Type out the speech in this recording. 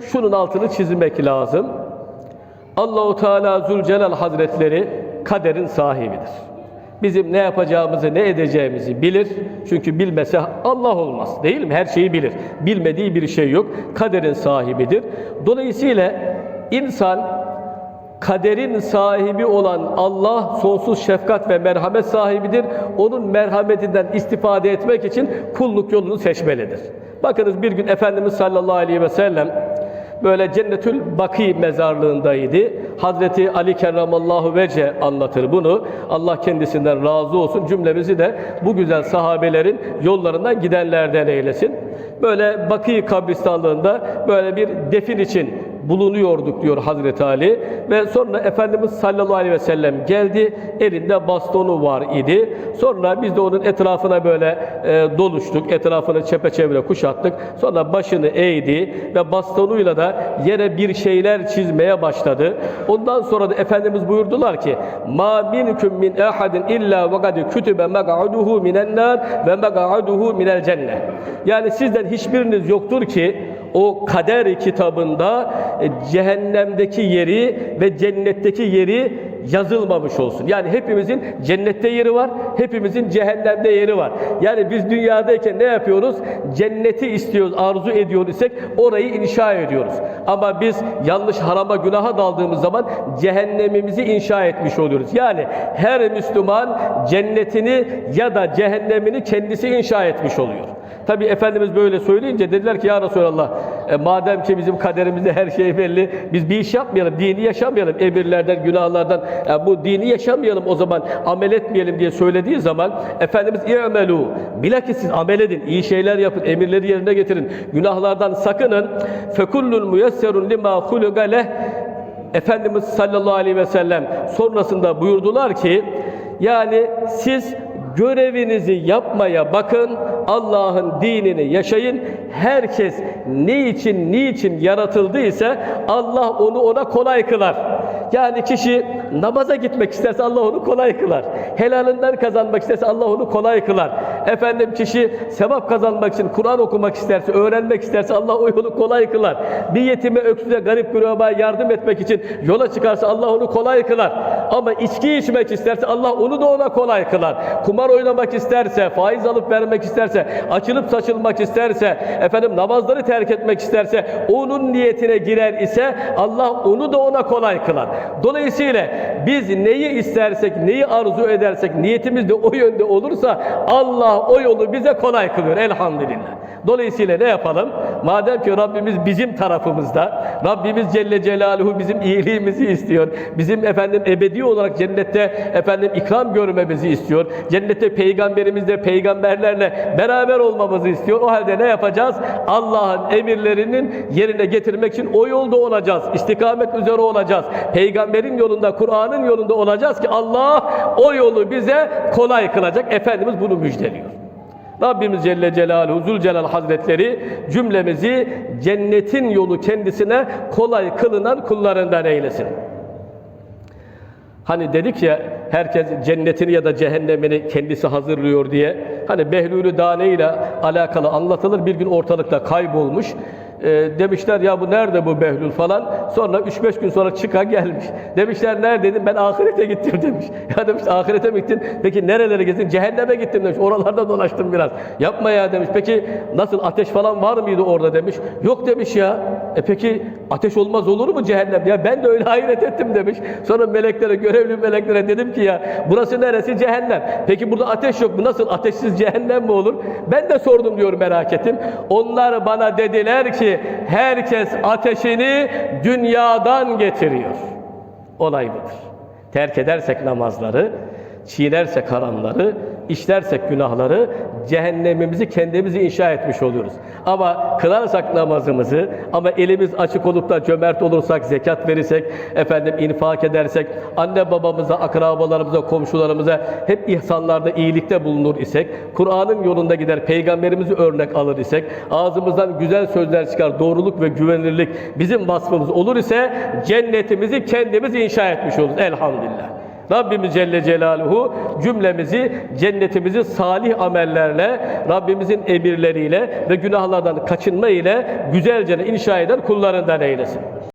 Şunun altını çizmek lazım. Allahu Teala Zülcelal Hazretleri kaderin sahibidir. Bizim ne yapacağımızı, ne edeceğimizi bilir. Çünkü bilmese Allah olmaz. Değil mi? Her şeyi bilir. Bilmediği bir şey yok. Kaderin sahibidir. Dolayısıyla insan kaderin sahibi olan Allah sonsuz şefkat ve merhamet sahibidir. Onun merhametinden istifade etmek için kulluk yolunu seçmelidir. Bakınız bir gün Efendimiz sallallahu aleyhi ve sellem böyle Cennetül Baki mezarlığındaydı. Hazreti Ali kerramallahu vece anlatır bunu. Allah kendisinden razı olsun. Cümlemizi de bu güzel sahabelerin yollarından gidenlerden eylesin. Böyle Baki kabristanlığında böyle bir defin için bulunuyorduk diyor Hazreti Ali. Ve sonra Efendimiz sallallahu aleyhi ve sellem geldi. Elinde bastonu var idi. Sonra biz de onun etrafına böyle e, doluştuk. Etrafını çepeçevre kuşattık. Sonra başını eğdi ve bastonuyla da yere bir şeyler çizmeye başladı. Ondan sonra da Efendimiz buyurdular ki ma minkum min ahadin illa ve kad kütübe meg'aduhu minen nar ve meg'aduhu minel cennet yani sizden hiçbiriniz yoktur ki o kader kitabında e, cehennemdeki yeri ve cennetteki yeri yazılmamış olsun. Yani hepimizin cennette yeri var, hepimizin cehennemde yeri var. Yani biz dünyadayken ne yapıyoruz? Cenneti istiyoruz, arzu ediyor isek orayı inşa ediyoruz. Ama biz yanlış harama günaha daldığımız zaman cehennemimizi inşa etmiş oluyoruz. Yani her Müslüman cennetini ya da cehennemini kendisi inşa etmiş oluyor. Tabi Efendimiz böyle söyleyince dediler ki ya Resulallah e, madem ki bizim kaderimizde her şey belli biz bir iş yapmayalım, dini yaşamayalım. Emirlerden, günahlardan e, bu dini yaşamayalım o zaman amel etmeyelim diye söylediği zaman Efendimiz i'melu bilakis siz amel edin, iyi şeyler yapın, emirleri yerine getirin, günahlardan sakının. Fekullun müyesserun lima huluga leh. Efendimiz sallallahu aleyhi ve sellem sonrasında buyurdular ki yani siz görevinizi yapmaya bakın, Allah'ın dinini yaşayın. Herkes ne için, niçin yaratıldıysa Allah onu ona kolay kılar. Yani kişi namaza gitmek isterse Allah onu kolay kılar. Helalinden kazanmak isterse Allah onu kolay kılar. Efendim kişi sevap kazanmak için Kur'an okumak isterse, öğrenmek isterse Allah o yolu kolay kılar. Bir yetime, öksüze, garip güroba yardım etmek için yola çıkarsa Allah onu kolay kılar. Ama içki içmek isterse Allah onu da ona kolay kılar. Kumar oynamak isterse, faiz alıp vermek isterse, açılıp saçılmak isterse, efendim namazları terk etmek isterse, onun niyetine girer ise Allah onu da ona kolay kılar. Dolayısıyla biz neyi istersek, neyi arzu edersek, niyetimiz de o yönde olursa Allah o yolu bize kolay kılıyor elhamdülillah. Dolayısıyla ne yapalım? Madem ki Rabbimiz bizim tarafımızda, Rabbimiz Celle Celaluhu bizim iyiliğimizi istiyor. Bizim efendim ebedi olarak cennette efendim ikram görmemizi istiyor. Cennette peygamberimizle, peygamberlerle beraber olmamızı istiyor. O halde ne yapacağız? Allah'ın emirlerinin yerine getirmek için o yolda olacağız. İstikamet üzere olacağız. Peygamberin yolunda, Kur'an'ın yolunda olacağız ki Allah o yolu bize kolay kılacak. Efendimiz bunu müjdeliyor. Rabbimiz Celle Celaluhu Zülcelal Hazretleri cümlemizi cennetin yolu kendisine kolay kılınan kullarından eylesin. Hani dedik ya herkes cennetini ya da cehennemini kendisi hazırlıyor diye. Hani Behlülü Dane ile alakalı anlatılır. Bir gün ortalıkta kaybolmuş. E, demişler ya bu nerede bu Behlül falan. Sonra 3-5 gün sonra çıka gelmiş. Demişler neredeydin? Ben ahirete gittim demiş. Ya demiş ahirete mi gittin? Peki nerelere gezdin? Cehenneme gittim demiş. Oralarda dolaştım biraz. Yapma ya demiş. Peki nasıl ateş falan var mıydı orada demiş. Yok demiş ya. E peki ateş olmaz olur mu cehennem? Ya ben de öyle hayret ettim demiş. Sonra meleklere, görevli meleklere dedim ki ya burası neresi? Cehennem. Peki burada ateş yok mu? Nasıl ateşsiz cehennem mi olur? Ben de sordum diyor merak ettim. Onlar bana dediler ki herkes ateşini dünyadan getiriyor. Olay budur. Terk edersek namazları, çiğnersek haramları, işlersek günahları, cehennemimizi kendimiz inşa etmiş oluyoruz. Ama kılarsak namazımızı, ama elimiz açık olup da cömert olursak, zekat verirsek, efendim infak edersek, anne babamıza, akrabalarımıza, komşularımıza hep ihsanlarda, iyilikte bulunur isek, Kur'an'ın yolunda gider, peygamberimizi örnek alır isek, ağzımızdan güzel sözler çıkar, doğruluk ve güvenilirlik bizim vasfımız olur ise cennetimizi kendimiz inşa etmiş oluruz elhamdülillah. Rabbimiz Celle Celaluhu cümlemizi cennetimizi salih amellerle, Rabbimizin emirleriyle ve günahlardan kaçınma ile güzelce inşa eden kullarından eylesin.